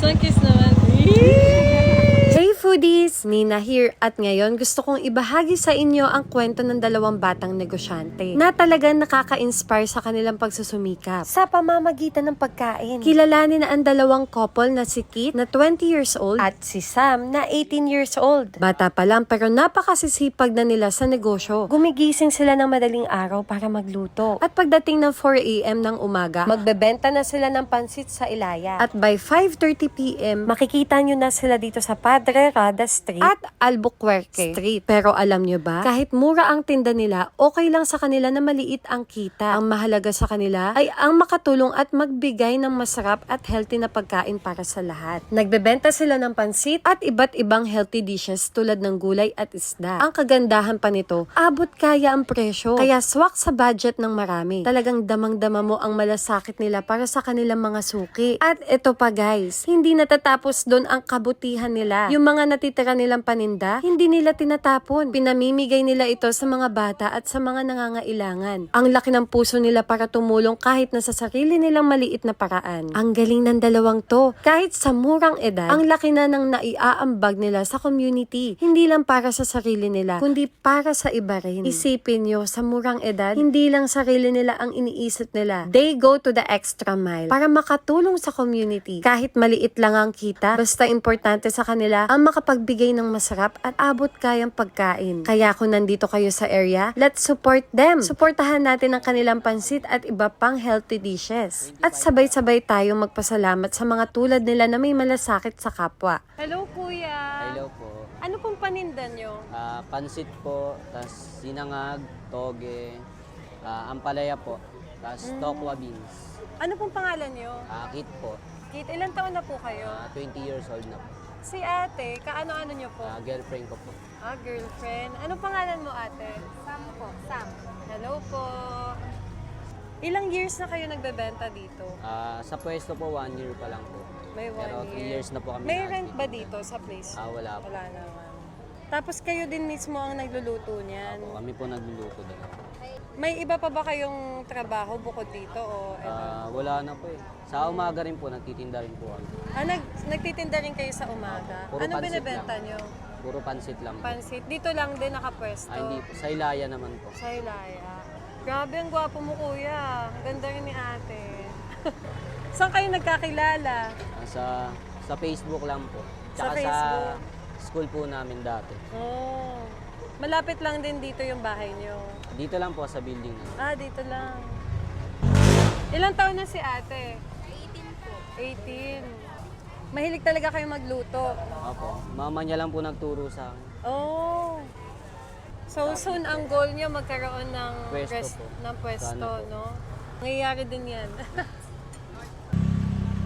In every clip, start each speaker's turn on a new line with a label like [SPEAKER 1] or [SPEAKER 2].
[SPEAKER 1] Це
[SPEAKER 2] якийсь. Foodies! Nina here at ngayon gusto kong ibahagi sa inyo ang kwento ng dalawang batang negosyante na talagang nakaka-inspire sa kanilang pagsusumikap sa pamamagitan ng pagkain. Kilalanin na ang dalawang couple na si Kit na 20 years old at si Sam na 18 years old. Bata pa lang pero napakasisipag na nila sa negosyo. Gumigising sila ng madaling araw para magluto. At pagdating ng 4am ng umaga, magbebenta na sila ng pansit sa Ilaya. At by 5.30pm, makikita nyo na sila dito sa Padre Rada Street at Albuquerque Street. Pero alam nyo ba, kahit mura ang tinda nila, okay lang sa kanila na maliit ang kita. Ang mahalaga sa kanila ay ang makatulong at magbigay ng masarap at healthy na pagkain para sa lahat. Nagbebenta sila ng pansit at iba't ibang healthy dishes tulad ng gulay at isda. Ang kagandahan pa nito, abot kaya ang presyo. Kaya swak sa budget ng marami. Talagang damang-dama mo ang malasakit nila para sa kanilang mga suki. At ito pa guys, hindi natatapos doon ang kabutihan nila. Yung mga natitira nilang paninda, hindi nila tinatapon. Pinamimigay nila ito sa mga bata at sa mga nangangailangan. Ang laki ng puso nila para tumulong kahit na sa sarili nilang maliit na paraan. Ang galing ng dalawang to. Kahit sa murang edad, ang laki na ng naiaambag nila sa community. Hindi lang para sa sarili nila, kundi para sa iba rin. Isipin nyo, sa murang edad, hindi lang sarili nila ang iniisip nila. They go to the extra mile para makatulong sa community. Kahit maliit lang ang kita, basta importante sa kanila ang makapagbigay ng masarap at abot kayang pagkain. Kaya kung nandito kayo sa area, let's support them. Suportahan natin ang kanilang pansit at iba pang healthy dishes. At sabay-sabay tayong magpasalamat sa mga tulad nila na may malasakit sa kapwa.
[SPEAKER 1] Hello, kuya.
[SPEAKER 3] Hello po.
[SPEAKER 1] Ano pong paninda nyo?
[SPEAKER 3] Ah, pansit po, tas sinangag, toge, ah, ampalaya po, tas tokwa beans.
[SPEAKER 1] Ano pong pangalan nyo?
[SPEAKER 3] Ah, kit po.
[SPEAKER 1] Kit, ilang taon na po kayo?
[SPEAKER 3] Ah, 20 years old na po.
[SPEAKER 1] Si ate, kaano-ano nyo po?
[SPEAKER 3] Ah, girlfriend ko po.
[SPEAKER 1] Ah, girlfriend. Anong pangalan mo ate? Sam po. Sam. Hello po. Ilang years na kayo nagbebenta dito?
[SPEAKER 3] Ah, sa pwesto po, one year pa lang po.
[SPEAKER 1] May one
[SPEAKER 3] Pero three
[SPEAKER 1] year.
[SPEAKER 3] years na po kami
[SPEAKER 1] May
[SPEAKER 3] na-
[SPEAKER 1] rent ba dito sa place?
[SPEAKER 3] Ah, wala po.
[SPEAKER 1] Wala naman. Tapos kayo din mismo ang nagluluto niyan.
[SPEAKER 3] Opo, kami po nagluluto doon.
[SPEAKER 1] May iba pa ba kayong trabaho bukod dito o eto?
[SPEAKER 3] Ah, wala na po eh. Sa umaga rin po, nagtitinda rin po kami.
[SPEAKER 1] Ah, nag, nagtitinda rin kayo sa umaga.
[SPEAKER 3] Puro
[SPEAKER 1] ano
[SPEAKER 3] pansit
[SPEAKER 1] binebenta
[SPEAKER 3] lang.
[SPEAKER 1] nyo?
[SPEAKER 3] Puro pansit lang po.
[SPEAKER 1] Pansit. Dito lang din nakapwesto.
[SPEAKER 3] Ah, hindi po. Sa Ilaya naman po.
[SPEAKER 1] Sa Ilaya. Grabe, ang gwapo mo kuya. Ang Ganda rin ni ate. Saan kayo nagkakilala?
[SPEAKER 3] Ah, sa sa Facebook lang po.
[SPEAKER 1] Sa
[SPEAKER 3] Tsaka
[SPEAKER 1] Facebook.
[SPEAKER 3] School po namin dati.
[SPEAKER 1] Oh. Malapit lang din dito yung bahay nyo.
[SPEAKER 3] Dito lang po sa building.
[SPEAKER 1] Ah, dito lang. Ilang taon na si ate? 18 po. 18. Mahilig talaga kayo magluto.
[SPEAKER 3] Opo. Mama niya lang po nagturo sa akin.
[SPEAKER 1] Oh. So soon ang goal niya magkaroon ng
[SPEAKER 3] Pwesto
[SPEAKER 1] rest-
[SPEAKER 3] po.
[SPEAKER 1] ng pwesto,
[SPEAKER 3] Sana po.
[SPEAKER 1] no? Nangyayari din 'yan.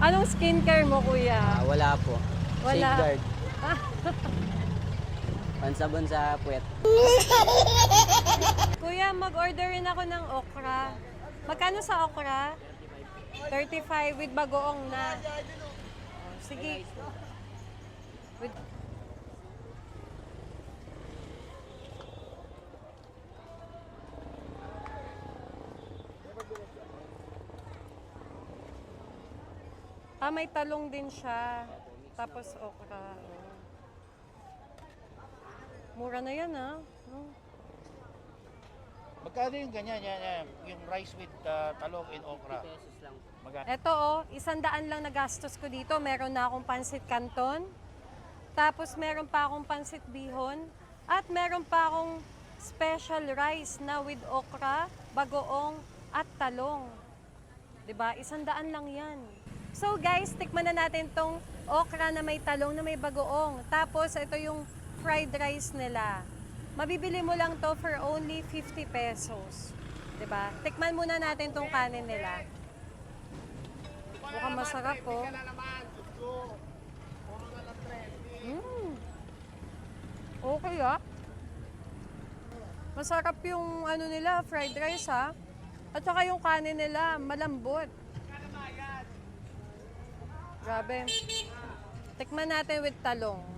[SPEAKER 1] Anong skincare mo, kuya?
[SPEAKER 3] Ah, wala po.
[SPEAKER 1] Wala.
[SPEAKER 3] Safeguard. Pansabon sa puwet.
[SPEAKER 1] Kuya, mag-order rin ako ng okra. Magkano sa okra? 35 with bagoong na. Sige. With... Ah, may talong din siya. Tapos okra. Oh. Mura na yan, ah. No?
[SPEAKER 4] Magkano yung ganyan, yan, yan, yung rice with uh, talong and okra?
[SPEAKER 3] pesos lang.
[SPEAKER 4] Magkano?
[SPEAKER 1] Eto oh, isang daan lang nagastos ko dito. Meron na akong pansit canton. Tapos meron pa akong pansit bihon. At meron pa akong special rice na with okra, bagoong, at talong. 'Di ba? Isang daan lang yan. So guys, tikman na natin tong okra na may talong na may bagoong. Tapos ito yung fried rice nila. Mabibili mo lang to for only 50 pesos. 'Di ba? Tikman muna natin tong kanin nila. Mukhang masarap po. Mm. Okay ah. Masarap yung ano nila, fried rice ha. At saka yung kanin nila, malambot. Grabe. Tikman natin with talong.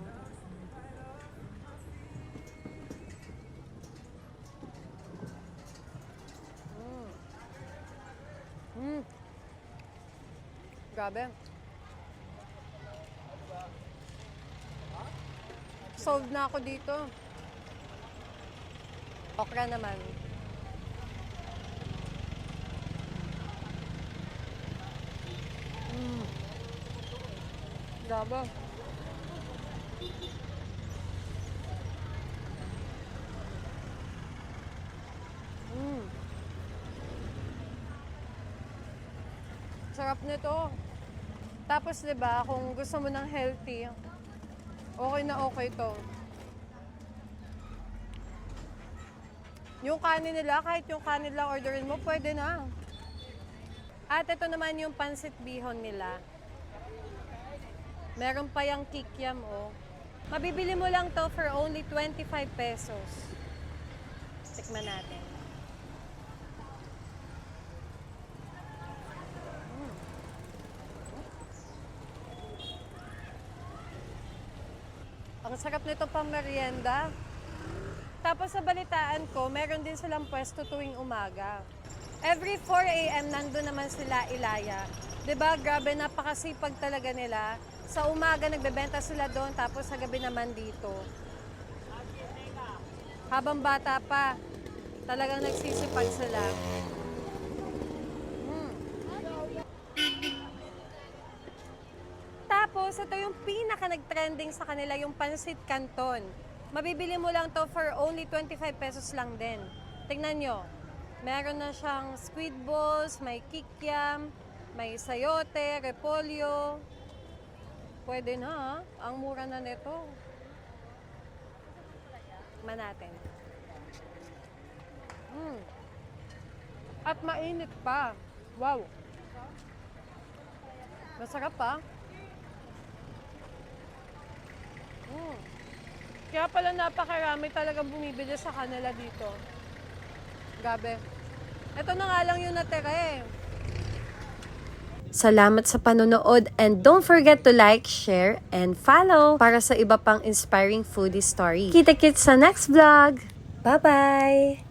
[SPEAKER 1] Grabe. solve na ako dito. Okra naman. Mm. Grabe. Mm. Sarap nito. Tapos 'di ba, kung gusto mo ng healthy, okay na okay to. Yung kanin nila, kahit yung kanin lang orderin mo, pwede na. At ito naman yung pansit bihon nila. Meron pa yung kikiam, oh. Mabibili mo lang to for only 25 pesos. Tikman natin. Ang sarap nito pang merienda. Tapos sa balitaan ko, meron din silang pwesto tuwing umaga. Every 4 a.m. nandun naman sila Ilaya. ba Grabe, napakasipag talaga nila. Sa umaga nagbebenta sila doon, tapos sa gabi naman dito. Habang bata pa, talagang nagsisipag sila. Mm. Tapos, ito yung pinaka nag-trending sa kanila, yung pansit canton. Mabibili mo lang to for only 25 pesos lang din. Tingnan nyo, meron na siyang squid balls, may kikiam, may sayote, repolyo. Pwede na ha? Ang mura na nito. Tikman natin. Mm. At mainit pa. Wow. Masarap pa. Mm. Kaya pala napakarami talagang bumibili sa kanila dito. Gabi. Ito na nga lang yung natira eh.
[SPEAKER 2] Salamat sa panonood and don't forget to like, share, and follow para sa iba pang inspiring foodie story. Kita-kits sa next vlog! Bye-bye!